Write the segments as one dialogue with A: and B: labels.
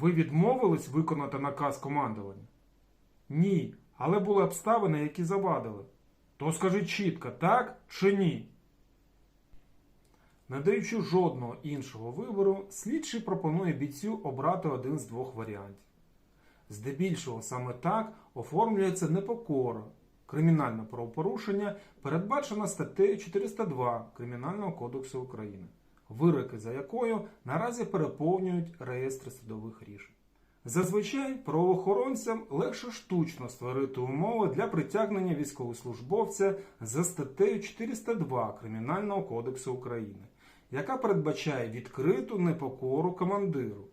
A: Ви відмовились виконати наказ командування? Ні, але були обставини, які завадили. То скажіть чітко, так чи ні? Не даючи жодного іншого вибору, слідчий пропонує бійцю обрати один з двох варіантів. Здебільшого саме так оформлюється непокора. Кримінальне правопорушення передбачено статтею 402 Кримінального кодексу України, вироки за якою наразі переповнюють реєстри судових рішень. Зазвичай правоохоронцям легше штучно створити умови для притягнення військовослужбовця за статтею 402 Кримінального кодексу України, яка передбачає відкриту непокору командиру,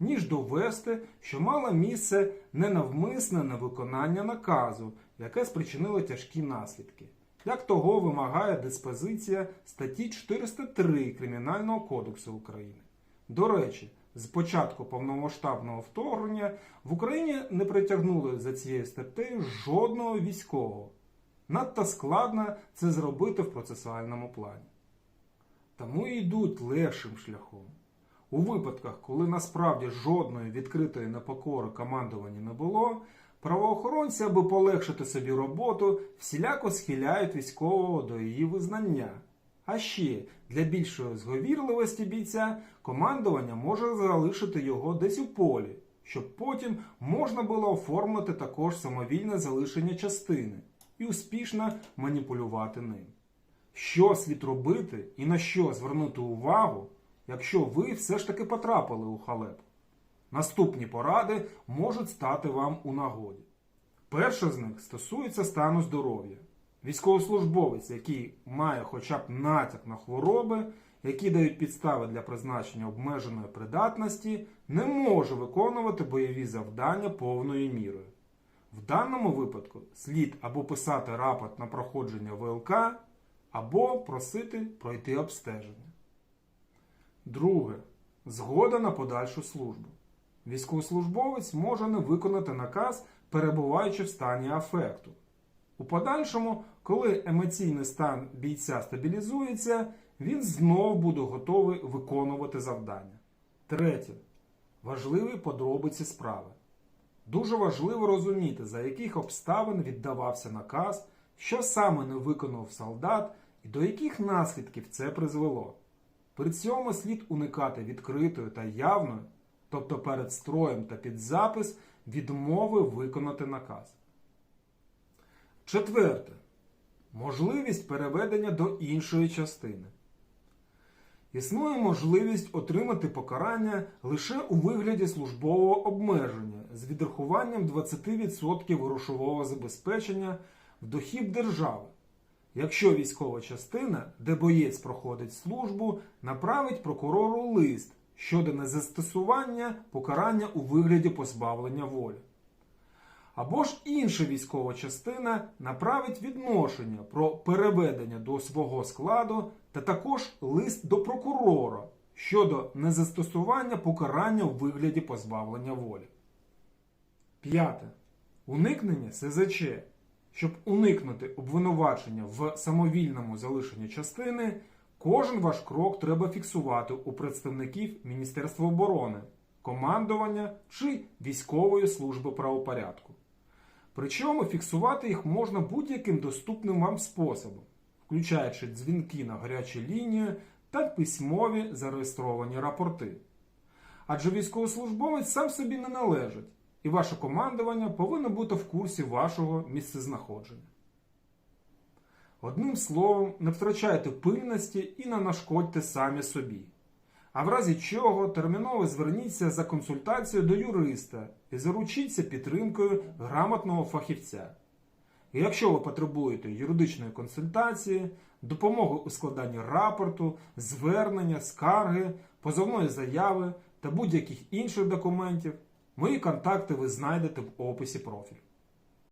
A: ніж довести, що мало місце ненавмисне невиконання наказу, яке спричинило тяжкі наслідки. Як того вимагає диспозиція статті 403 Кримінального кодексу України. До речі, з початку повномасштабного вторгнення в Україні не притягнули за цією статтею жодного військового. Надто складно це зробити в процесуальному плані. Тому і йдуть легшим шляхом. У випадках, коли насправді жодної відкритої непокори командування не було, правоохоронці, аби полегшити собі роботу, всіляко схиляють військового до її визнання. А ще для більшої зговірливості бійця командування може залишити його десь у полі, щоб потім можна було оформити також самовільне залишення частини і успішно маніпулювати ним. Що слід робити і на що звернути увагу, якщо ви все ж таки потрапили у халепу? Наступні поради можуть стати вам у нагоді. Перша з них стосується стану здоров'я. Військовослужбовець, який має хоча б натяк на хвороби, які дають підстави для призначення обмеженої придатності, не може виконувати бойові завдання повною мірою. В даному випадку слід або писати рапорт на проходження ВЛК, або просити пройти обстеження. Друге. Згода на подальшу службу. Військовослужбовець може не виконати наказ, перебуваючи в стані афекту. У подальшому, коли емоційний стан бійця стабілізується, він знов буде готовий виконувати завдання. Третє. Важливі подробиці справи. Дуже важливо розуміти, за яких обставин віддавався наказ, що саме не виконав солдат і до яких наслідків це призвело. При цьому слід уникати відкритої та явної, тобто перед строєм та під запис, відмови виконати наказ. Четверте. Можливість переведення до іншої частини. Існує можливість отримати покарання лише у вигляді службового обмеження з відрахуванням 20% грошового забезпечення в дохід держави, якщо військова частина, де боєць проходить службу, направить прокурору лист щодо незастосування покарання у вигляді позбавлення волі. Або ж інша військова частина направить відношення про переведення до свого складу та також лист до прокурора щодо незастосування покарання у вигляді позбавлення волі. П'яте. Уникнення СЗЧ. Щоб уникнути обвинувачення в самовільному залишенні частини, кожен ваш крок треба фіксувати у представників Міністерства оборони, командування чи військової служби правопорядку. Причому фіксувати їх можна будь-яким доступним вам способом, включаючи дзвінки на гарячу лінію та письмові зареєстровані рапорти. Адже військовослужбовець сам собі не належить, і ваше командування повинно бути в курсі вашого місцезнаходження. Одним словом, не втрачайте пильності і не нашкодьте самі собі. А в разі чого терміново зверніться за консультацією до юриста і заручіться підтримкою грамотного фахівця. І якщо ви потребуєте юридичної консультації, допомоги у складанні рапорту, звернення, скарги, позовної заяви та будь-яких інших документів, мої контакти ви знайдете в описі профілю.